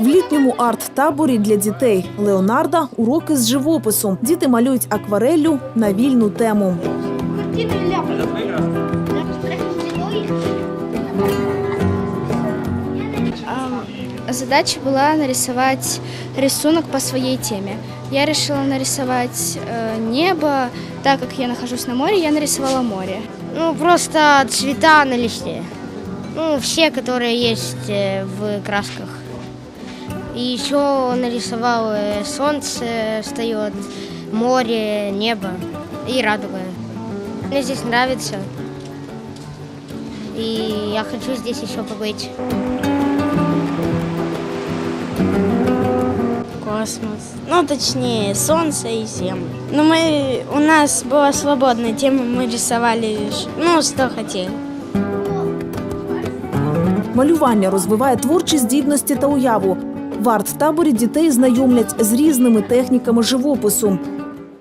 В літньому арт-таборі для дітей Леонарда уроки з живопису. Діти малюють аквареллю на вільну тему. Ам, Задача была нарисовать рисунок по своей теме. Я решила нарисовать э, небо, так как я нахожусь на море, я нарисовала море. Ну, просто цвета на листе. Ну, все, которые есть э, в красках. И еще нарисовал э, солнце встает, море, небо и радуга. Мне здесь нравится. И я хочу здесь еще побыть. Космос. Ну, точнее, Солнце и Землю. Но мы, у нас была свободная тема, мы рисовали, ш- ну, что хотели. Малювання розвиває творчі здібності та уяву. В арт-таборі дітей знайомлять з різними техніками живопису.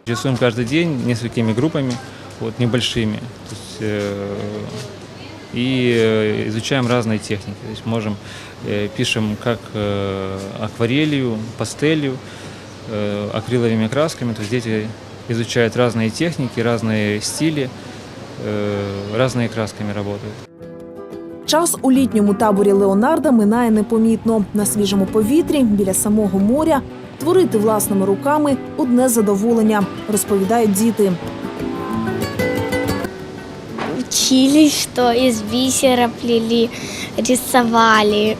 Рисуем каждый день несколькими группами, вот, небольшими. То есть, э, и э, изучаем разные техники. То есть можем, э, пишем как э, акварелью, пастелью, э, акриловыми красками. То есть дети изучают разные техники, разные стили, э, разные красками работают. Час у літньому таборі Леонарда минає непомітно. На свіжому повітрі, біля самого моря, творити власними руками одне задоволення, розповідають діти. учились, что из бисера плели, рисовали.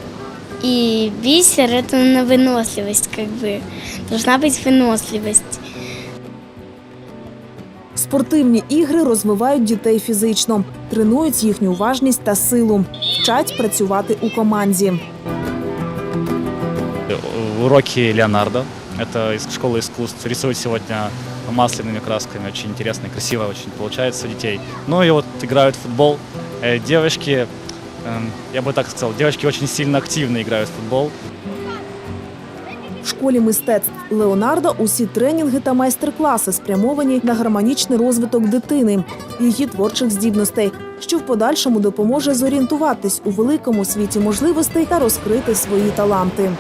И бисер это на выносливость, как бы. Должна быть выносливость. Спортивні ігри розвивають дітей фізично, тренують їхню уважність та силу, вчать працювати у команді. уроки Леонардо. Это из школы искусств. Рисует сегодня масляными красками. Очень интересно, и красиво очень получается у детей. Ну и вот играют в футбол. Э, Девочки, эм, я бы так сказал, девочки очень сильно активно играют в футбол. В школі мистецтв Леонардо усі тренінги та майстер-класи спрямовані на гармонічний розвиток дитини, її творчих здібностей, що в подальшому допоможе зорієнтуватись у великому світі можливостей та розкрити свої таланти.